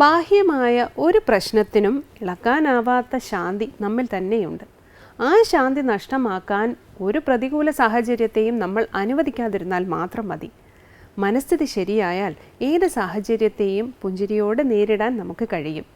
ബാഹ്യമായ ഒരു പ്രശ്നത്തിനും ഇളക്കാനാവാത്ത ശാന്തി നമ്മിൽ തന്നെയുണ്ട്. ആ ശാന്തി നഷ്ടമാക്കാൻ ഒരു പ്രതികൂല സാഹചര്യത്തെയും നമ്മൾ അനുവദിക്കാതിരുന്നാൽ മാത്രം മതി. മനസ്ഥിതി ശരിയായാൽ ഏത് സാഹചര്യത്തെയും പുഞ്ചിരിയോടെ നേരിടാൻ നമുക്ക് കഴിയും.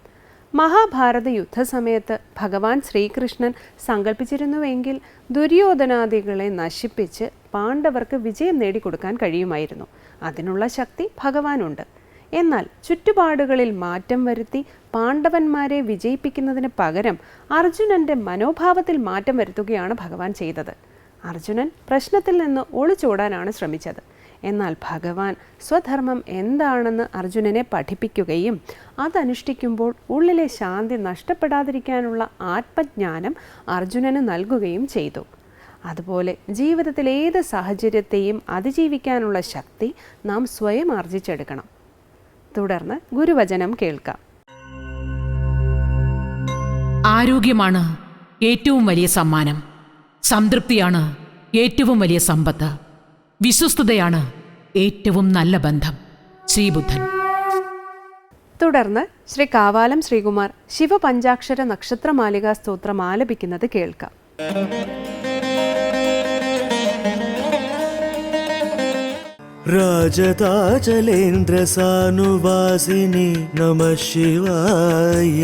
മഹാഭാരത യുദ്ധസമയത്ത് ഭഗവാൻ ശ്രീകൃഷ്ണൻ സങ്കല്പിച്ചിരുന്നുവെങ്കിൽ ദുര്യോധനാദികളെ നശിപ്പിച്ച് പാണ്ഡവർക്ക് വിജയം നേടിക്കൊടുക്കാൻ കഴിയുമായിരുന്നു. അതിനുള്ള ശക്തി ഭഗവാനുണ്ട്. എന്നാൽ ചുറ്റുപാടുകളിൽ മാറ്റം വരുത്തി പാണ്ഡവന്മാരെ വിജയിപ്പിക്കുന്നതിന് പകരം അർജുനന്റെ മനോഭാവത്തിൽ മാറ്റം വരുത്തുകയാണ് ഭഗവാൻ ചെയ്തത്. അർജുനൻ പ്രശ്നത്തിൽ നിന്ന് ഒളിച്ചോടാനാണ് ശ്രമിച്ചത്. എന്നാൽ ഭഗവാൻ സ്വധർമ്മം എന്താണെന്ന് അർജുനനെ പഠിപ്പിക്കുകയും അതനുഷ്ഠിക്കുമ്പോൾ ഉള്ളിലെ ശാന്തി നഷ്ടപ്പെടാതിരിക്കാനുള്ള ആത്മജ്ഞാനം അർജുനന് നൽകുകയും ചെയ്തു. അതുപോലെ ജീവിതത്തിൽ ഏത് സാഹചര്യത്തെയും അതിജീവിക്കാനുള്ള ശക്തി നാം സ്വയം ആർജിച്ചെടുക്കണം. തുടർന്ന് ഗുരുവചനം കേൾക്കാം. ആരോഗ്യമാണ് ഏറ്റവും വലിയ സമ്മാനം. സംതൃപ്തിയാണ് ഏറ്റവും വലിയ സമ്പത്ത്. വിശ്വസ്തതയാണ് ഏറ്റവും നല്ല ബന്ധം. ശ്രീബുദ്ധൻ. തുടർന്ന് ശ്രീ കാവാലം ശ്രീകുമാർ ശിവപഞ്ചാക്ഷര നക്ഷത്രമാലികാ സ്തോത്രം ആലപിക്കുന്നത് കേൾക്കാം. राजताजलेन्द्रसानुवासिनि नमः शिवाय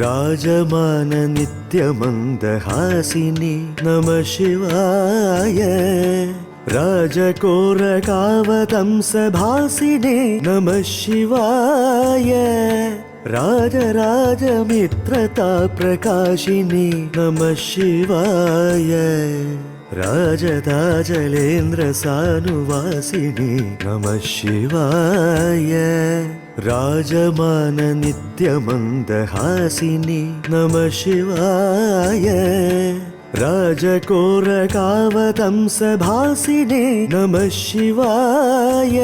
राजमाननित्यमन्दहासिनि नमः शिवाय राजकोरकावतंसभासिने नमः शिवाय राजराजमित्रताप्रकाशिनि नमः शिवाय राजदाजलेन्द्रसानुवासिनि नमः शिवाय राजमाननित्यमन्दहासिनि नमः शिवाय राजकोरकावतंसभासिने नमः शिवाय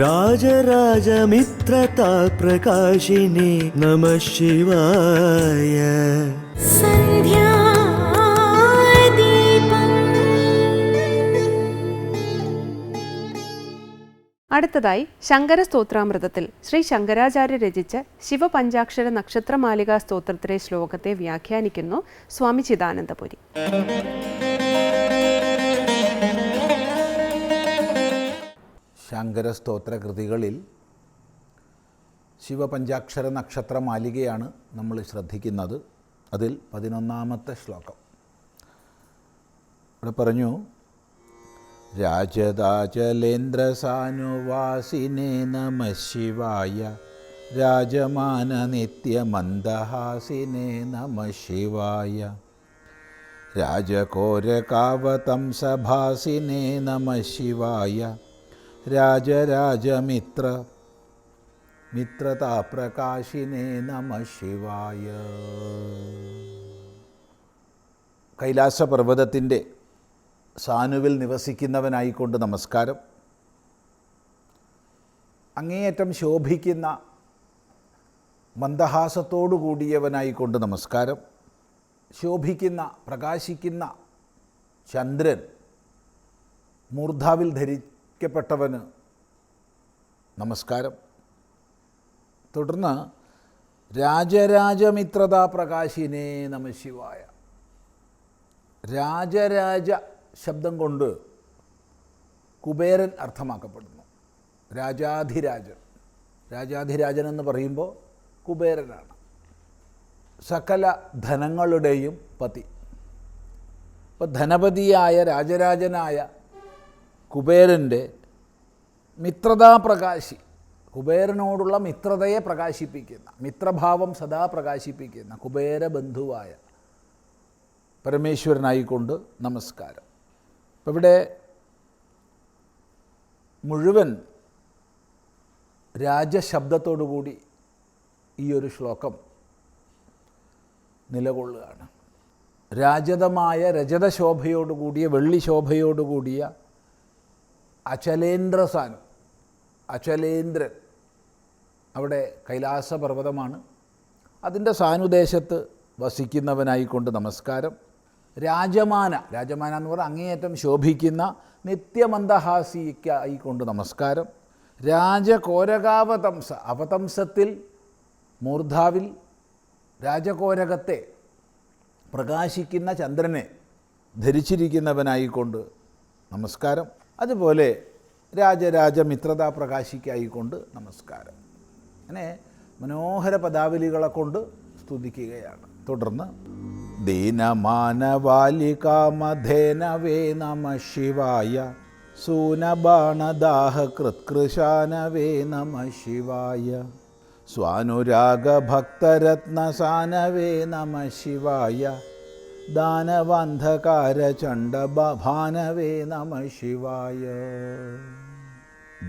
राजराजमित्रताप्रकाशिनि नमः शिवाय അടുത്തതായി ശങ്കര സ്തോത്രാമൃതത്തിൽ ശ്രീ ശങ്കരാചാര്യ രചിച്ച ശിവപഞ്ചാക്ഷര നക്ഷത്രമാലികാ സ്തോത്രത്തിലെ ശ്ലോകത്തെ വ്യാഖ്യാനിക്കുന്നു സ്വാമി ചിദാനന്ദപുരി. ശങ്കരസ്തോത്ര കൃതികളിൽ ശിവപഞ്ചാക്ഷര നക്ഷത്ര മാലികയാണ് നമ്മൾ ശ്രദ്ധിക്കുന്നത്. അതിൽ പതിനൊന്നാമത്തെ ശ്ലോകം. ഇവിടെ പറഞ്ഞു രാജദാചലേന്ദ്രസാനുവാസിനേ നമ ശിവായ. രാജമാന നിത്യമന്ദഹാസിനേ നമ ശിവായ. രാജകോരകാവതംസഭാസിനേ നമ ശിവായ. രാജരാജമിത്ര മിത്രതാപ്രകാശിനെ നമ ശിവായ. കൈലാസപർവതത്തിന്റെ സാനുവിൽ നിവസിക്കുന്നവനായിക്കൊണ്ട് നമസ്കാരം. അങ്ങേയറ്റം ശോഭിക്കുന്ന മന്ദഹാസത്തോടു കൂടിയവനായിക്കൊണ്ട് നമസ്കാരം. ശോഭിക്കുന്ന പ്രകാശിക്കുന്ന ചന്ദ്രൻ മൂർധാവിൽ ധരിക്കപ്പെട്ടവന് നമസ്കാരം. തുടർന്ന് രാജരാജമിത്രതാ പ്രകാശിനേ നമശിവായ രാജരാജ ശബ്ദം കൊണ്ട് കുബേരൻ അർത്ഥമാക്കപ്പെടുന്നു. രാജാധിരാജൻ. രാജാധിരാജൻ എന്ന് പറയുമ്പോൾ കുബേരനാണ്. സകല ധനങ്ങളുടെയും പതി. അപ്പോൾ ധനപതിയായ രാജരാജനായ കുബേരന്റെ മിത്രതാപ്രകാശി കുബേരനോടുള്ള മിത്രതയെ പ്രകാശിപ്പിക്കുന്ന മിത്രഭാവം സദാ പ്രകാശിപ്പിക്കുന്ന കുബേര ബന്ധുവായ പരമേശ്വരനായിക്കൊണ്ട് നമസ്കാരം. ഇവിടെ മുഴുവൻ രാജശബ്ദത്തോടുകൂടി ഈ ഒരു ശ്ലോകം നിലകൊള്ളുകയാണ്. രാജതമായ രജതശോഭയോടുകൂടിയ വെള്ളി ശോഭയോടുകൂടിയ അചലേന്ദ്രസാനം അചലേന്ദ്രൻ അവിടെ കൈലാസപർവതമാണ്. അതിന്റെ സാനുദേശത്ത് വസിക്കുന്നവനായിക്കൊണ്ട് നമസ്കാരം. രാജമാന രാജമാന എന്ന് പറഞ്ഞാൽ അങ്ങേയറ്റം ശോഭിക്കുന്ന നിത്യമന്ദഹാസിക്കായി കൊണ്ട് നമസ്കാരം. രാജകോരകാവതംസ അവതംസത്തിൽ മൂർധാവിൽ രാജകോരകത്തെ പ്രകാശിക്കുന്ന ചന്ദ്രനെ ധരിച്ചിരിക്കുന്നവനായിക്കൊണ്ട് നമസ്കാരം. അതുപോലെ രാജരാജമിത്രതാ പ്രകാശിക്കായിക്കൊണ്ട് നമസ്കാരം. അങ്ങനെ മനോഹര പദാവലികളെ കൊണ്ട് സ്തുതിക്കുകയാണ്. തുടർന്ന് ദീനമാനവാലികാമധേനവേ നമ ശിവായ. സൂനബാണദാഹകൃത്കൃശാനവേ നമ ശിവായ. സ്വാനുരാഗഭക്തരത്നസാനവേ നമ ശിവായ. ദാനവന്ധകാരചണ്ഡഭാനവേ നമ ശിവായ.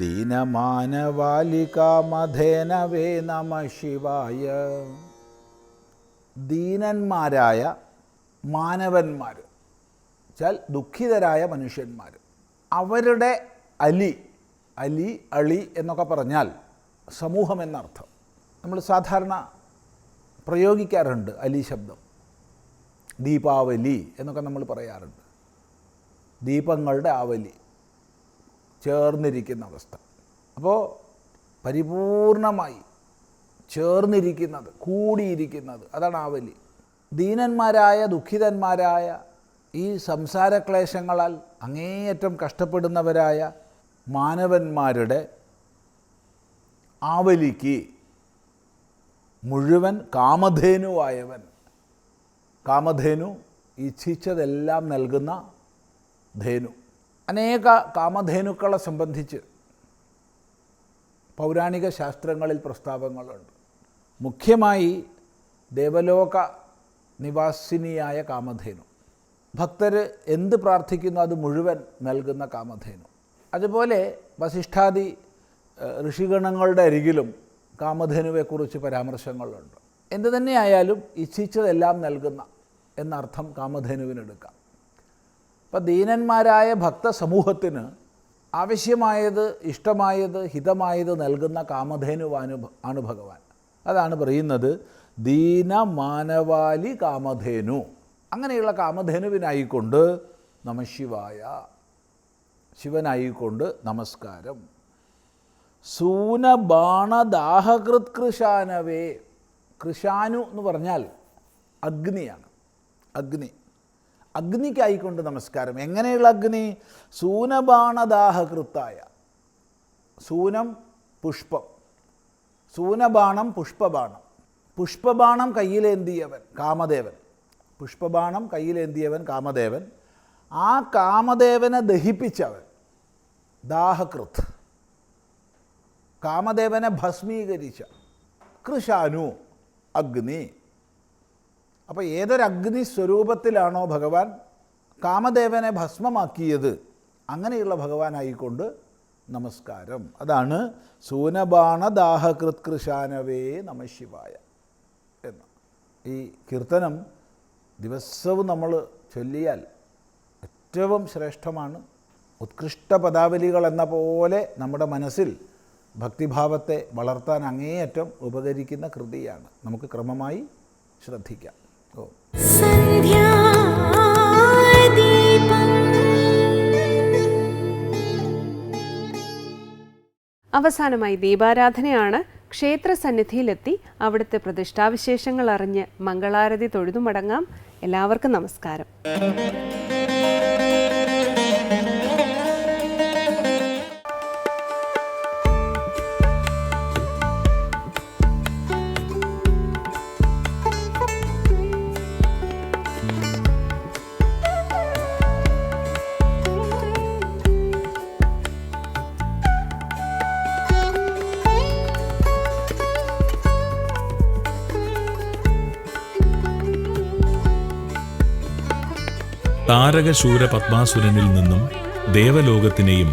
ദീനമാനവാലികാമധേനവേ നമ ശിവായ. ദീനന്മാരായ മാനവന്മാർ വെച്ചാൽ ദുഃഖിതരായ മനുഷ്യന്മാർ അവരുടെ അലി അലി അളി എന്നൊക്കെ പറഞ്ഞാൽ സമൂഹം എന്നർത്ഥം. നമ്മൾ സാധാരണ പ്രയോഗിക്കാറുണ്ട് അലി ശബ്ദം. ദീപാവലി എന്നൊക്കെ നമ്മൾ പറയാറുണ്ട്. ദീപങ്ങളുടെ ആവലി ചേർന്നിരിക്കുന്ന അവസ്ഥ. അപ്പോൾ പരിപൂർണമായി ചേർന്നിരിക്കുന്നത് കൂടിയിരിക്കുന്നത്. അതാണ് ആവലി ദീനന്മാരായ ദുഃഖിതന്മാരായ ഈ സംസാരക്ലേശങ്ങളാൽ അങ്ങേയറ്റം കഷ്ടപ്പെടുന്നവരായ മാനവന്മാരുടെ ആവലിക്ക് മുഴുവൻ കാമധേനുവായവൻ. കാമധേനു ഇച്ഛിച്ചതെല്ലാം നൽകുന്ന ധേനു. അനേക കാമധേനുക്കളെ സംബന്ധിച്ച് പൗരാണിക ശാസ്ത്രങ്ങളിൽ പ്രസ്താവങ്ങളുണ്ട്. മുഖ്യമായി ദേവലോക നിവാസിനിയായ കാമധേനു. ഭക്തർ എന്ത് പ്രാർത്ഥിക്കുന്നു അത് മുഴുവൻ നൽകുന്ന കാമധേനു. അതുപോലെ വസിഷ്ഠാദി ഋഷിഗണങ്ങളുടെ അരികിലും കാമധേനുവെക്കുറിച്ച് പരാമർശങ്ങളുണ്ട്. എന്തു തന്നെയായാലും ഇച്ഛിച്ചതെല്ലാം നൽകുന്ന എന്നർത്ഥം കാമധേനുവിനെടുക്കാം. അപ്പം ദീനന്മാരായ ഭക്ത സമൂഹത്തിന് ആവശ്യമായത് ഇഷ്ടമായത് ഹിതമായത് നൽകുന്ന കാമധേനുവാനു ആണ് ഭഗവാൻ. അതാണ് പറയുന്നത് ദീന മാനവാലി കാമധേനു. അങ്ങനെയുള്ള കാമധേനുവിനായിക്കൊണ്ട് നമശിവായ ശിവനായിക്കൊണ്ട് നമസ്കാരം. സൂനബാണദാഹകൃത് കൃഷാനവേ കൃഷാനു എന്ന് പറഞ്ഞാൽ അഗ്നിയാണ്. അഗ്നി. അഗ്നിക്കായിക്കൊണ്ട് നമസ്കാരം. എങ്ങനെയുള്ള അഗ്നി? സൂനബാണദാഹകൃത്തായ. സൂനം പുഷ്പം. സൂനബാണം പുഷ്പബാണം. പുഷ്പബാണം കയ്യിലേന്തിയവൻ? കാമദേവൻ. പുഷ്പബാണം കയ്യിലേന്തിയവൻ? കാമദേവൻ. ആ കാമദേവനെ ദഹിപ്പിച്ചവൻ ദാഹകൃത്. കാമദേവനെ ഭസ്മീകരിച്ച കൃഷാനു അഗ്നി. അപ്പോൾ ഏതൊരഗ്നി സ്വരൂപത്തിലാണോ ഭഗവാൻ കാമദേവനെ ഭസ്മമാക്കിയത്? അങ്ങനെയുള്ള ഭഗവാനായിക്കൊണ്ട് നമസ്കാരം. അതാണ് സൂനബാണദാഹകൃത്കൃശാനവേ നമ ശിവായ എന്ന്. ഈ കീർത്തനം ദിവസവും നമ്മൾ ചൊല്ലിയാൽ ഏറ്റവും ശ്രേഷ്ഠമാണ്. ഉത്കൃഷ്ട പദാവലികൾ എന്ന പോലെ നമ്മുടെ മനസ്സിൽ ഭക്തിഭാവത്തെ വളർത്താൻ അങ്ങേയറ്റം ഉപകരിക്കുന്ന കൃതിയാണ്. നമുക്ക് ക്രമമായി ശ്രദ്ധിക്കാം. ഓ. അവസാനമായി ദീപാരാധനയാണ് ക്ഷേത്ര സന്നിധിയിലെത്തി അവിടുത്തെ പ്രതിഷ്ഠാവിശേഷങ്ങൾ അറിഞ്ഞ് മംഗളാരതി തൊഴുതുമടങ്ങാം. എല്ലാവർക്കും നമസ്കാരം. താരകശൂര പത്മാസുരനിൽ നിന്നും ദേവലോകത്തിനെയും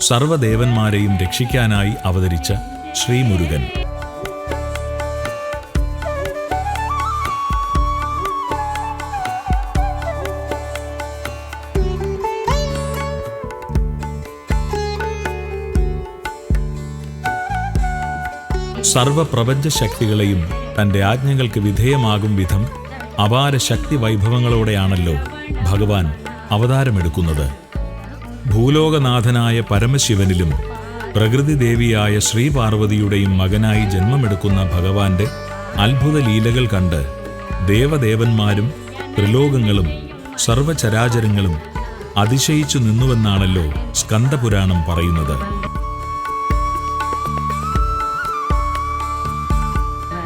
സർവദേവന്മാരെയും രക്ഷിക്കാനായി അവതരിച്ച ശ്രീമുരുകൻ. സർവപ്രപഞ്ച ശക്തികളെയും തന്റെ ആജ്ഞകൾക്ക് വിധേയമാകും വിധം അപാര ശക്തി വൈഭവങ്ങളോടെയാണല്ലോ ഭഗവാൻ അവതാരമെടുക്കുന്നത്. ഭൂലോകനാഥനായ പരമശിവനിലും പ്രകൃതി ദേവിയായ ശ്രീപാർവതിയുടെയും മകനായി ജന്മമെടുക്കുന്ന ഭഗവാന്റെ അത്ഭുത ലീലകൾ കണ്ട് ദേവദേവന്മാരും ത്രിലോകങ്ങളും സർവചരാചരങ്ങളും അതിശയിച്ചു നിന്നുവെന്നാണല്ലോ സ്കന്ദപുരാണം പറയുന്നത്.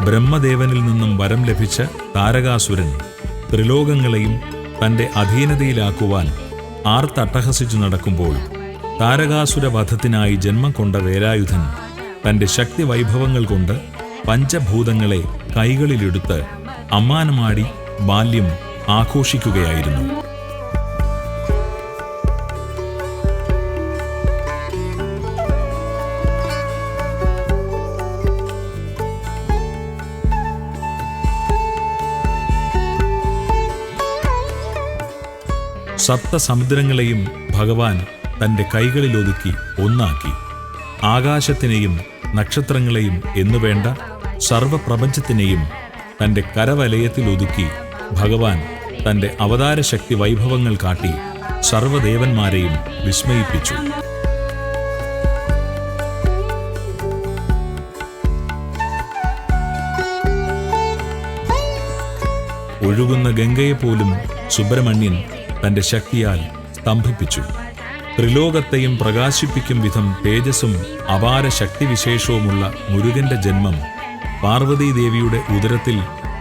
ബ്രഹ്മദേവനിൽ നിന്നും വരം ലഭിച്ച താരകാസുരൻ ത്രിലോകങ്ങളെയും തന്റെ അധീനതയിലാക്കുവാൻ ആർത്തട്ടഹസിച്ചു നടക്കുമ്പോൾ താരകാസുര വധത്തിനായി ജന്മം കൊണ്ട വേലായുധൻ തന്റെ ശക്തി വൈഭവങ്ങൾ കൊണ്ട് പഞ്ചഭൂതങ്ങളെ കൈകളിലെടുത്ത് അമ്മാനമാടി ബാല്യം ആഘോഷിക്കുകയായിരുന്നു. സപ്തസമുദ്രങ്ങളെയും ഭഗവാൻ തന്റെ കൈകളിലൊതുക്കി ഒന്നാക്കി. ആകാശത്തിനെയും നക്ഷത്രങ്ങളെയും എന്നുവേണ്ട സർവപ്രപഞ്ചത്തിനെയും തന്റെ കരവലയത്തിൽ ഒതുക്കി ഭഗവാൻ തന്റെ അവതാരശക്തി വൈഭവങ്ങൾ കാട്ടി സർവദേവന്മാരെയും വിസ്മയിപ്പിച്ചു. ഒഴുകുന്ന ഗംഗയെപ്പോലും സുബ്രഹ്മണ്യൻ തന്റെ ശക്തിയാൽ സ്തംഭിപ്പിച്ചു. ത്രിലോകത്തെയും പ്രകാശിപ്പിക്കും വിധം തേജസ്സും അപാര ശക്തിവിശേഷവുമുള്ള മുരുകന്റെ ജന്മം പാർവതീദേവിയുടെ ഉദരത്തിൽ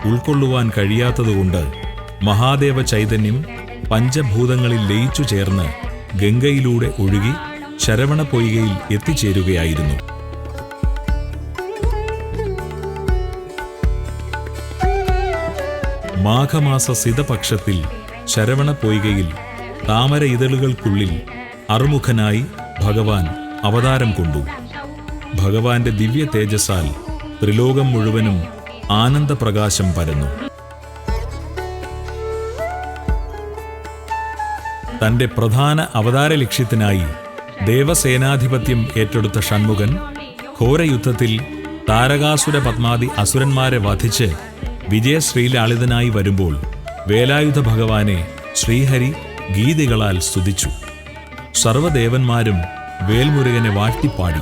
ഉൾക്കൊള്ളുവാൻ കഴിയാത്തതുകൊണ്ട് മഹാദേവ ചൈതന്യം പഞ്ചഭൂതങ്ങളിൽ ലയിച്ചു ചേർന്ന് ഗംഗയിലൂടെ ഒഴുകി ശരവണ പൊയ്കയിൽ എത്തിച്ചേരുകയായിരുന്നു. മാഘമാസ സിതപക്ഷത്തിൽ ശരവണ പൊയ്കയിൽ താമര ഇതളുകൾക്കുള്ളിൽ അറുമുഖനായി ഭഗവാൻ അവതാരം കൊണ്ടു. ഭഗവാന്റെ ദിവ്യ തേജസ്സാൽ ത്രിലോകം മുഴുവനും ആനന്ദപ്രകാശം പരന്നു. തന്റെ പ്രധാന അവതാര ലക്ഷ്യത്തിനായി ദേവസേനാധിപത്യം ഏറ്റെടുത്ത ഷൺമുഖൻ ഘോരയുദ്ധത്തിൽ താരകാസുര പത്മാതി അസുരന്മാരെ വധിച്ച് വിജയശ്രീലാളിതനായി വരുമ്പോൾ വേലായുധ ഭഗവാനെ ശ്രീഹരി ഗീതികളാൽ സ്തുതിച്ചു. സർവദേവന്മാരും വേൽമുരുകനെ വാഴ്ത്തിപ്പാടി.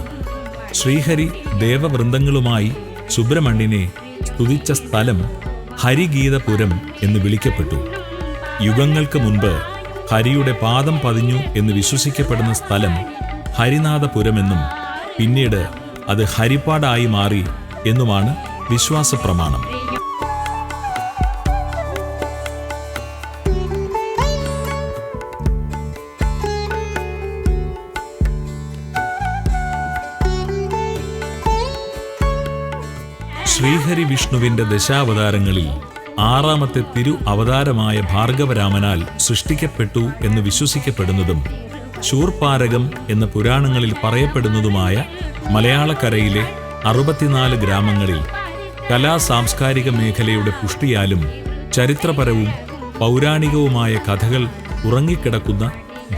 ശ്രീഹരി ദേവവൃന്ദങ്ങളുമായി സുബ്രഹ്മണ്യനെ സ്തുതിച്ച സ്ഥലം ഹരിഗീതപുരം എന്ന് വിളിക്കപ്പെട്ടു. യുഗങ്ങൾക്ക് മുൻപ് ഹരിയുടെ പാദം പതിഞ്ഞു എന്ന് വിശ്വസിക്കപ്പെടുന്ന സ്ഥലം ഹരിനാഥപുരമെന്നും പിന്നീട് അത് ഹരിപ്പാടായി മാറി എന്നുമാണ് വിശ്വാസപ്രമാണം. ശ്രീഹരി വിഷ്ണുവിന്റെ ദശാവതാരങ്ങളിൽ ആറാമത്തെ തിരു അവതാരമായ ഭാർഗവരാമനാൽ സൃഷ്ടിക്കപ്പെട്ടു എന്ന് വിശ്വസിക്കപ്പെടുന്നതും ശൂർപാരകം എന്ന പുരാണങ്ങളിൽ പറയപ്പെടുന്നതുമായ മലയാളക്കരയിലെ അറുപത്തിനാല് ഗ്രാമങ്ങളിൽ കലാ സാംസ്കാരിക മേഖലയുടെ പുഷ്ടിയാലും ചരിത്രപരവും പൗരാണികവുമായ കഥകൾ ഉറങ്ങിക്കിടക്കുന്ന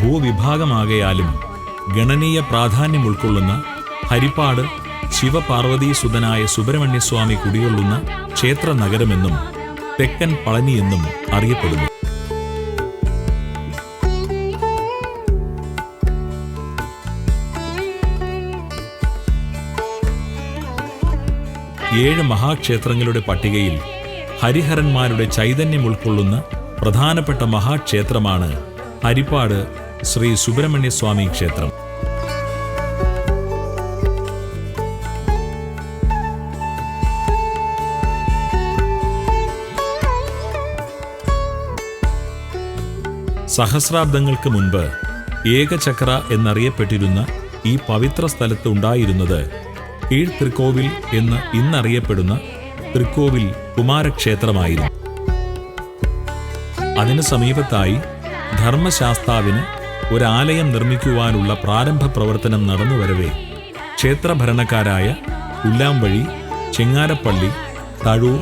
ഭൂവിഭാഗമാകയാലും ഗണനീയ പ്രാധാന്യം ഉൾക്കൊള്ളുന്ന ഹരിപ്പാട് ശിവപാർവതീസുതനായ സുബ്രഹ്മണ്യസ്വാമി കുടികൊള്ളുന്ന ക്ഷേത്ര നഗരമെന്നും തെക്കൻ പളനിയെന്നും അറിയപ്പെടുന്നു. ഏഴ് മഹാക്ഷേത്രങ്ങളുടെ പട്ടികയിൽ ഹരിഹരന്മാരുടെ ചൈതന്യം ഉൾക്കൊള്ളുന്ന പ്രധാനപ്പെട്ട മഹാക്ഷേത്രമാണ് ഹരിപ്പാട് ശ്രീ സുബ്രഹ്മണ്യസ്വാമി ക്ഷേത്രം. സഹസ്രാബ്ദങ്ങൾക്ക് മുൻപ് ഏകചക്ര എന്നറിയപ്പെട്ടിരുന്ന ഈ പവിത്ര സ്ഥലത്ത് ഉണ്ടായിരുന്നത് കീഴ് തൃക്കോവിൽ എന്ന് ഇന്നറിയപ്പെടുന്ന തൃക്കോവിൽ കുമാരക്ഷേത്രമായിരുന്നു. അതിന് സമീപത്തായി ധർമ്മശാസ്താവിന് ഒരാലയം നിർമ്മിക്കുവാനുള്ള പ്രാരംഭ പ്രവർത്തനം നടന്നുവരവേ ക്ഷേത്രഭരണക്കാരായ ഉല്ലാംവഴി ചെങ്ങാരപ്പള്ളി തഴൂർ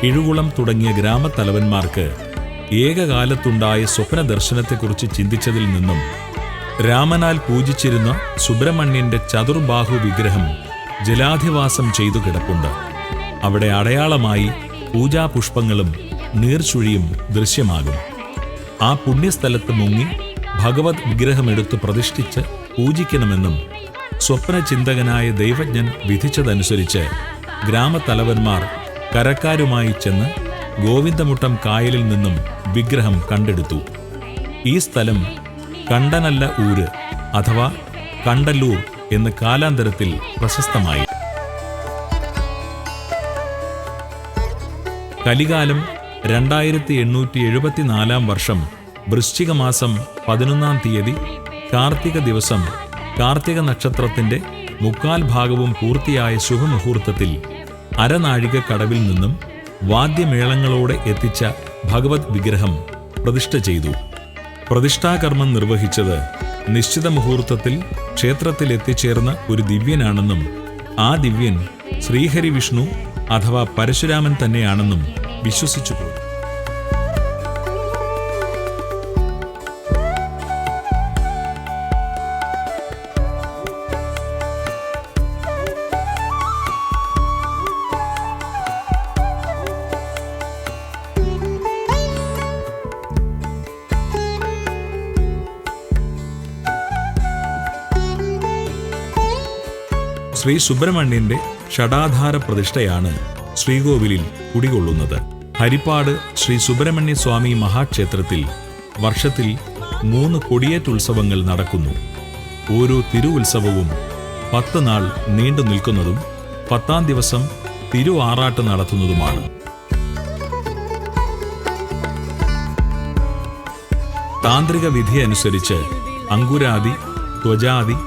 കിഴുകുളം തുടങ്ങിയ ഗ്രാമത്തലവന്മാർക്ക് ഏകകാലത്തുണ്ടായ സ്വപ്നദർശനത്തെക്കുറിച്ച് ചിന്തിച്ചതിൽ നിന്നും രാമനാൽ പൂജിച്ചിരുന്ന സുബ്രഹ്മണ്യന്റെ ചതുർബാഹു വിഗ്രഹം ജലാധിവാസം ചെയ്തു കിടപ്പുണ്ട്. അവിടെ അടയാളമായി പൂജാപുഷ്പങ്ങളും നീർച്ചുഴിയും ദൃശ്യമാകും. ആ പുണ്യസ്ഥലത്ത് മുങ്ങി ഭഗവത് വിഗ്രഹമെടുത്ത് പ്രതിഷ്ഠിച്ച് പൂജിക്കണമെന്നും സ്വപ്നചിന്തകനായ ദൈവജ്ഞൻ വിധിച്ചതനുസരിച്ച് ഗ്രാമത്തലവന്മാർ കരക്കാരുമായി ചെന്ന് ഗോവിന്ദമുട്ടം കായലിൽ നിന്നും വിഗ്രഹം കണ്ടെടുത്തു. ഈ സ്ഥലം കണ്ടനല്ല ഊര് അഥവാ കണ്ടല്ലൂർ എന്ന് കാലാന്തരത്തിൽ പ്രശസ്തമായി. കലികാലം രണ്ടായിരത്തി എണ്ണൂറ്റി എഴുപത്തിനാലാം വർഷം വൃശ്ചിക മാസം പതിനൊന്നാം തീയതി കാർത്തിക ദിവസം കാർത്തിക നക്ഷത്രത്തിന്റെ മുക്കാൽ ഭാഗവും പൂർത്തിയായ ശുഭമുഹൂർത്തത്തിൽ അരനാഴിക കടവിൽ നിന്നും വാദ്യമേളങ്ങളോടെ എത്തിച്ച ഭഗവത് വിഗ്രഹം പ്രതിഷ്ഠ ചെയ്തു. പ്രതിഷ്ഠാകർമ്മം നിർവഹിച്ചത് നിശ്ചിത മുഹൂർത്തത്തിൽ ക്ഷേത്രത്തിൽ എത്തിച്ചേർന്ന ഒരു ദിവ്യനാണെന്നും ആ ദിവ്യൻ ശ്രീഹരി വിഷ്ണു അഥവാ പരശുരാമൻ തന്നെയാണെന്നും വിശ്വസിച്ചു പോയി ശ്രീ സുബ്രഹ്മണ്യന്റെ ഷടാധാര പ്രതിഷ്ഠയാണ് ശ്രീകോവിലിൽ കുടികൊള്ളുന്നത്. ഹരിപ്പാട് ശ്രീ സുബ്രഹ്മണ്യ സ്വാമി മഹാക്ഷേത്രത്തിൽ വർഷത്തിൽ മൂന്ന് കൊടിയേറ്റുത്സവങ്ങൾ നടക്കുന്നു. ഓരോ തിരുവുത്സവവും പത്ത് നാൾ നീണ്ടു നിൽക്കുന്നതും പത്താം ദിവസം തിരു ആറാട്ട് നടത്തുന്നതുമാണ്. താന്ത്രിക വിധി അനുസരിച്ച് അങ്കുരാദി ത്വജാദി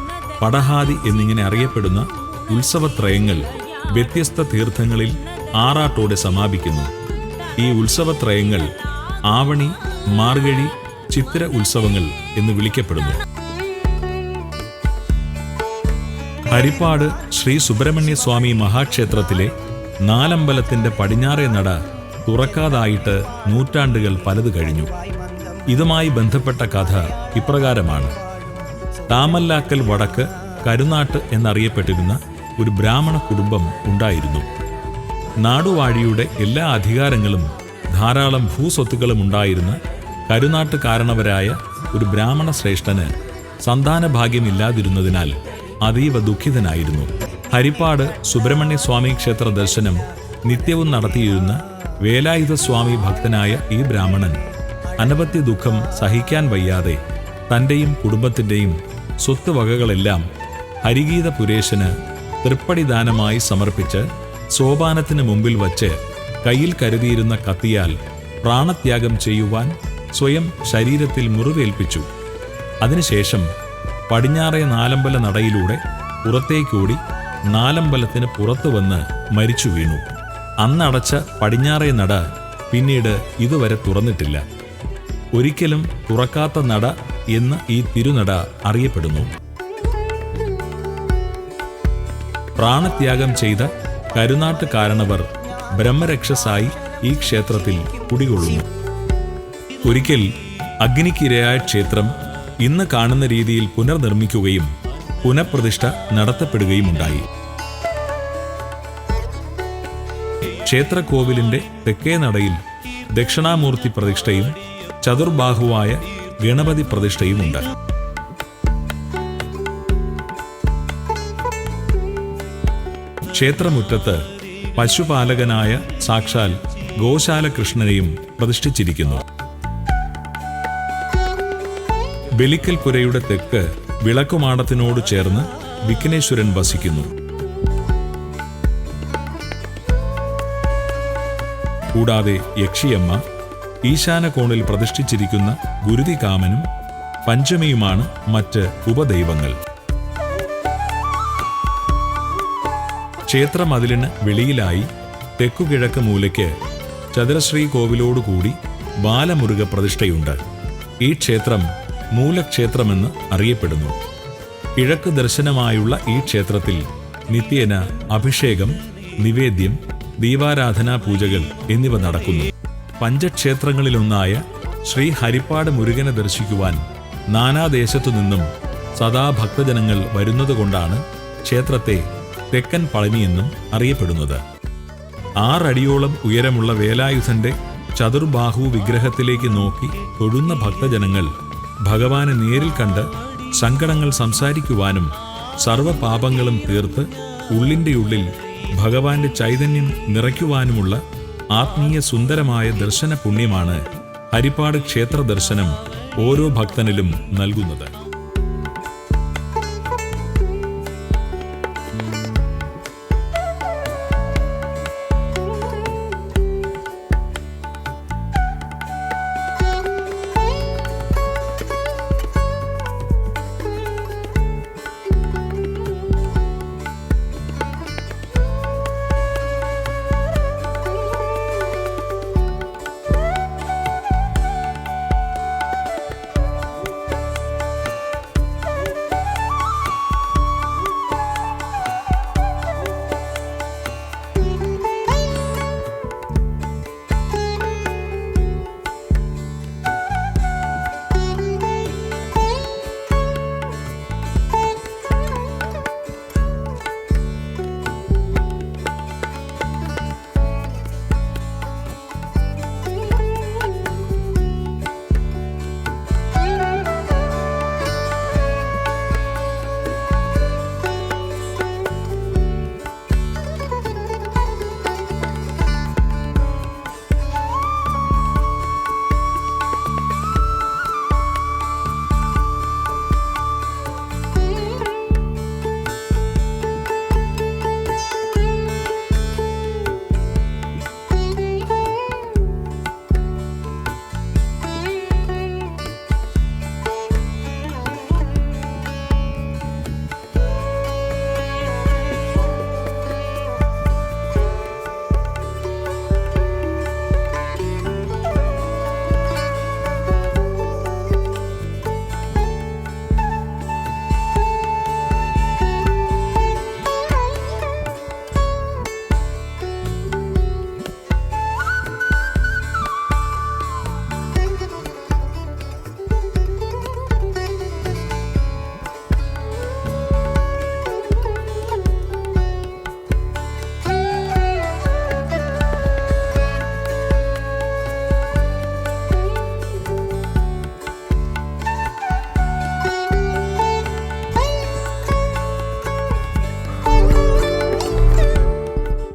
പടഹാദി എന്നിങ്ങനെ അറിയപ്പെടുന്ന ഉത്സവത്രയങ്ങൾ വ്യത്യസ്ത തീർത്ഥങ്ങളിൽ ആറാട്ടോടെ സമാപിക്കുന്നു. ഈ ഉത്സവത്രയങ്ങൾ ആവണി മാർഗഴി ചിത്ര ഉത്സവങ്ങൾ എന്ന് വിളിക്കപ്പെടുന്നു. ഹരിപ്പാട് ശ്രീ സുബ്രഹ്മണ്യ സ്വാമി മഹാക്ഷേത്രത്തിലെ നാലമ്പലത്തിന്റെ പടിഞ്ഞാറേ നട തുറക്കാതായിട്ട് നൂറ്റാണ്ടുകൾ പലത് കഴിഞ്ഞു. ഇതുമായി ബന്ധപ്പെട്ട കഥ ഇപ്രകാരമാണ്. താമല്ലാക്കൽ വടക്ക് കരുനാട്ട് എന്നറിയപ്പെട്ടിരുന്ന ഒരു ബ്രാഹ്മണ കുടുംബം ഉണ്ടായിരുന്നു. നാടുവാഴിയുടെ എല്ലാ അധികാരങ്ങളും ധാരാളം ഭൂസ്വത്തുക്കളും ഉണ്ടായിരുന്ന കരുനാട്ടുകാരണവരായ ഒരു ബ്രാഹ്മണ ശ്രേഷ്ഠന് സന്താനഭാഗ്യമില്ലാതിരുന്നതിനാൽ അതീവ ദുഃഖിതനായിരുന്നു. ഹരിപ്പാട് സുബ്രഹ്മണ്യ സ്വാമി ക്ഷേത്ര ദർശനം നിത്യവും നടത്തിയിരുന്ന വേലായുധ സ്വാമി ഭക്തനായ ഈ ബ്രാഹ്മണൻ അനവധ്യ ദുഃഖം സഹിക്കാൻ വയ്യാതെ തന്റെയും കുടുംബത്തിന്റെയും സ്വത്തുവകകളെല്ലാം ഹരിഗീത പുരേശന് തൃപ്പടിദാനമായി സമർപ്പിച്ച് സോപാനത്തിന് മുമ്പിൽ വച്ച് കയ്യിൽ കരുതിയിരുന്ന കത്തിയാൽ പ്രാണത്യാഗം ചെയ്യുവാൻ സ്വയം ശരീരത്തിൽ മുറിവേൽപ്പിച്ചു. അതിനുശേഷം പടിഞ്ഞാറേ നാലമ്പല നടയിലൂടെ പുറത്തേക്കോടി നാലമ്പലത്തിന് പുറത്തു വന്ന് മരിച്ചു വീണു. അന്നടച്ച പടിഞ്ഞാറേ നട പിന്നീട് ഇതുവരെ തുറന്നിട്ടില്ല. ഒരിക്കലും തുറക്കാത്ത നട എന്ന് ഈ തിരുനട അറിയപ്പെടുന്നു. പ്രാണത്യാഗം ചെയ്ത കരുനാട്ട് കാരണവർ ബ്രഹ്മരക്ഷസായി ഈ ക്ഷേത്രത്തിൽ കുടികൊള്ളുന്നു. ഒരിക്കൽ അഗ്നിക്കിരയായ ക്ഷേത്രം ഇന്ന് കാണുന്ന രീതിയിൽ പുനർനിർമ്മിക്കുകയും പുനഃപ്രതിഷ്ഠ നടത്തപ്പെടുകയുമുണ്ടായി. ക്ഷേത്രക്കോവിലിന്റെ തെക്കേ നടയിൽ ദക്ഷിണാമൂർത്തി പ്രതിഷ്ഠയും ചതുർബാഹുവായ ഗണപതി പ്രതിഷ്ഠയുമുണ്ട്. ക്ഷേത്രമുറ്റത്ത് പശുപാലകനായ സാക്ഷാൽ ഗോശാല കൃഷ്ണനെയും പ്രതിഷ്ഠിച്ചിരിക്കുന്നു. ബലിക്കൽ പുരയുടെ തെക്ക് വിളക്കുമാടത്തിനോട് ചേർന്ന് വിഘ്നേശ്വരൻ വസിക്കുന്നു. കൂടാതെ യക്ഷിയമ്മ ഈശാന കോണിൽ പ്രതിഷ്ഠിച്ചിരിക്കുന്ന ഗുരുതികാമനും പഞ്ചമിയുമാണ് മറ്റ് ഉപദൈവങ്ങൾ. ക്ഷേത്രമതിലിന് വെളിയിലായി തെക്കുകിഴക്ക് മൂലയ്ക്ക് ചതുരശ്രീ കോവിലോടുകൂടി ബാലമുരുക പ്രതിഷ്ഠയുണ്ട്. ഈ ക്ഷേത്രം മൂലക്ഷേത്രമെന്ന് അറിയപ്പെടുന്നു. കിഴക്ക് ദർശനമായുള്ള ഈ ക്ഷേത്രത്തിൽ നിത്യേന അഭിഷേകം നിവേദ്യം ദീപാരാധനാ പൂജകൾ എന്നിവ നടക്കുന്നു. പഞ്ചക്ഷേത്രങ്ങളിലൊന്നായ ശ്രീ ഹരിപ്പാട് മുരുകനെ ദർശിക്കുവാൻ നാനാദേശത്തു നിന്നും സദാ ഭക്തജനങ്ങൾ വരുന്നതുകൊണ്ടാണ് ക്ഷേത്രത്തെ തെക്കൻ പളനിയെന്നും അറിയപ്പെടുന്നത്. ആറടിയോളം ഉയരമുള്ള വേലായുധന്റെ ചതുർബാഹു വിഗ്രഹത്തിലേക്ക് നോക്കി തൊഴുന്ന ഭക്തജനങ്ങൾ ഭഗവാനെ നേരിൽ കണ്ട് സങ്കടങ്ങൾ സംസാരിക്കുവാനും സർവപാപങ്ങളും തീർത്ത് ഉള്ളിന്റെ ഉള്ളിൽ ഭഗവാന്റെ ചൈതന്യം നിറയ്ക്കുവാനുമുള്ള ആത്മീയ സുന്ദരമായ ദർശന പുണ്യമാണ് ഹരിപ്പാട് ക്ഷേത്ര ദർശനം ഓരോ ഭക്തനിലും നൽകുന്നത്.